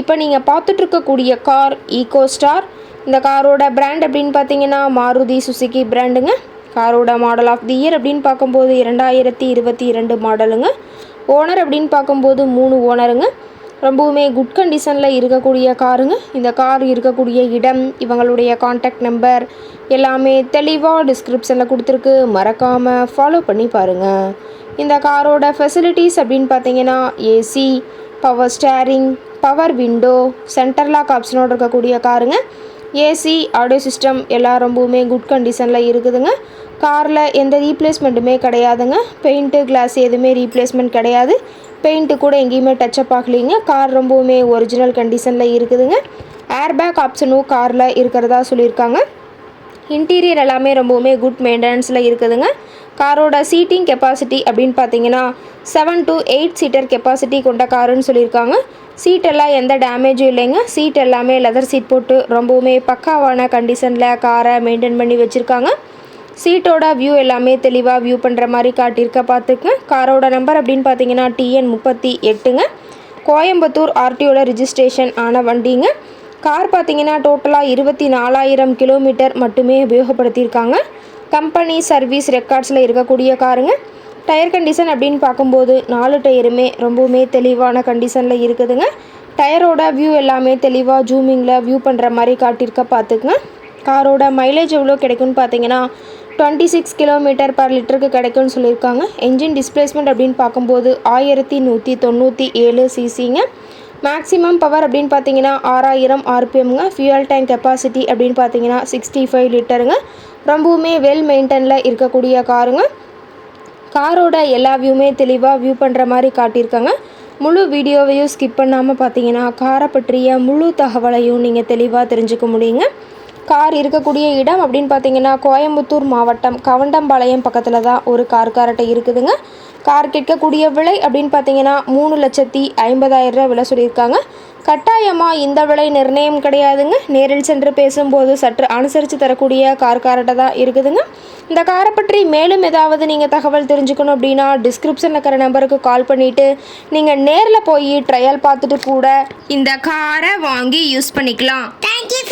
இப்போ நீங்கள் பார்த்துட்ருக்கக்கூடிய car ego star இந்த காரோட பிராண்ட் அப்படின்னு பார்த்தீங்கன்னா மாருதி சுசுகி பிராண்டுங்க காரோட மாடல் ஆஃப் தி இயர் அப்படின்னு பார்க்கும்போது இரண்டாயிரத்தி இருபத்தி இரண்டு மாடலுங்க ஓனர் அப்படின்னு பார்க்கும்போது மூணு ஓனருங்க ரொம்பவுமே குட் கண்டிஷனில் இருக்கக்கூடிய காருங்க. இந்த கார் இருக்கக்கூடிய இடம் இவங்களுடைய காண்டாக்ட் நம்பர் எல்லாமே தெளிவாக டிஸ்கிரிப்ஷனில் கொடுத்துருக்கு. மறக்காமல் ஃபாலோ பண்ணி பாருங்கள் இந்த காரோட ஃபெசிலிட்டிஸ் அப்படின்னு பார்த்தீங்கன்னா AC power steering power window centre lock ஆப்ஷனோடு இருக்கக்கூடிய காருங்க ஏசி ஆடியோ சிஸ்டம் எல்லாம் ரொம்பவுமே குட் கண்டிஷனில் இருக்குதுங்க. காரில் எந்த ரீப்ளேஸ்மெண்ட்டுமே கிடையாதுங்க. பெயிண்ட்டு கிளாஸ் எதுவுமே ரீப்ளேஸ்மெண்ட் கிடையாது. பெயிண்ட்டு கூட எங்கேயுமே டச்சப் ஆகலைங்க. கார் ரொம்பவுமே ஒரிஜினல் கண்டிஷனில் இருக்குதுங்க. ஏர்பேக் ஆப்ஷனும் காரில் இருக்கிறதா சொல்லியிருக்காங்க. இன்டீரியர் எல்லாமே ரொம்பவுமே குட் மெயின்டெனன்ஸில் இருக்குதுங்க. காரோட சீட்டிங் கெப்பாசிட்டி அப்படின்னு பார்த்தீங்கன்னா seven to eight seater capacity கொண்ட காருன்னு சொல்லியிருக்காங்க. சீட் எல்லாம் எந்த டேமேஜும் இல்லைங்க. சீட் எல்லாமே லெதர் சீட் போட்டு ரொம்பவுமே பக்காவான கண்டிஷனில் காரை மெயின்டைன் பண்ணி வச்சுருக்காங்க. சீட்டோட வியூ எல்லாமே தெளிவாக வியூ பண்ணுற மாதிரி காட்டியிருக்க பார்த்துக்குங்க. காரோட நம்பர் அப்படின்னு பார்த்தீங்கன்னா டிஎன் முப்பத்தி எட்டுங்க. கோயம்புத்தூர் ஆர்டிஓட ரிஜிஸ்ட்ரேஷன் ஆன வண்டிங்க. கார் பார்த்தீங்கன்னா டோட்டலாக இருபத்தி நாலாயிரம் கிலோமீட்டர் மட்டுமே உபயோகப்படுத்தியிருக்காங்க. கம்பெனி சர்வீஸ் ரெக்கார்ட்ஸில் இருக்கக்கூடிய காருங்க. டயர் கண்டிஷன் அப்படின்னு பார்க்கும்போது நாலு டயருமே ரொம்பவுமே தெளிவான கண்டிஷனில் இருக்குதுங்க. டயரோட வியூ எல்லாமே தெளிவாக ஜூமிங்கில் வியூ பண்ணுற மாதிரி காட்டியிருக்க பார்த்துக்குங்க. காரோட மைலேஜ் எவ்வளோ கிடைக்கும்னு பார்த்தீங்கன்னா டுவெண்ட்டி சிக்ஸ் கிலோமீட்டர் பர் லிட்டருக்கு கிடைக்கும்னு சொல்லியிருக்காங்க. என்ஜின் டிஸ்பிளேஸ்மெண்ட் அப்படின்னு பார்க்கும்போது ஆயிரத்தி நூற்றி தொண்ணூற்றி ஏழு சிசிங்க மேக்ஸிமம் பவர் அப்படின்னு பார்த்தீங்கன்னா ஆறாயிரம் ஆர்பிஎம்ங்க ஃபியூயல் டேங்க் கெப்பாசிட்டி அப்படின்னு பார்த்தீங்கன்னா சிக்ஸ்டி ஃபைவ் லிட்டருங்க ரொம்பவுமே வெல் மெயின்டெனில் இருக்கக்கூடிய காருங்க காரோட எல்லா வியூமே தெளிவாக வியூ பண்ணுற மாதிரி காட்டியிருக்காங்க. முழு வீடியோவையும் ஸ்கிப் பண்ணாமல் பார்த்தீங்கன்னா காரை பற்றிய முழு தகவலையும் நீங்கள் தெளிவாக தெரிஞ்சுக்க முடியுங்க. கார் இருக்கக்கூடிய இடம் அப்படின்னு பார்த்தீங்கன்னா கோயம்புத்தூர் மாவட்டம் கவண்டம்பாளையம் பக்கத்தில் தான் ஒரு கார் இருக்குதுங்க. கார் கேட்கக்கூடிய விலை அப்படின்னு பார்த்தீங்கன்னா மூணு லட்சத்தி ஐம்பதாயிரம் ரூபா விலை சொல்லியிருக்காங்க. கட்டாயமாக இந்த விலை நிர்ணயம் கிடையாதுங்க. நேரில் சென்று பேசும்போது சற்று அனுசரித்து தரக்கூடிய கார் தான் இருக்குதுங்க. இந்த காரை பற்றி மேலும் ஏதாவது நீங்கள் தகவல் தெரிஞ்சுக்கணும் அப்படின்னா டிஸ்கிரிப்ஷனில் இருக்கிற நம்பருக்கு கால் பண்ணிவிட்டு நீங்கள் நேரில் போய் ட்ரையல் பார்த்துட்டு கூட இந்த காரை வாங்கி யூஸ் பண்ணிக்கலாம். தேங்க்யூ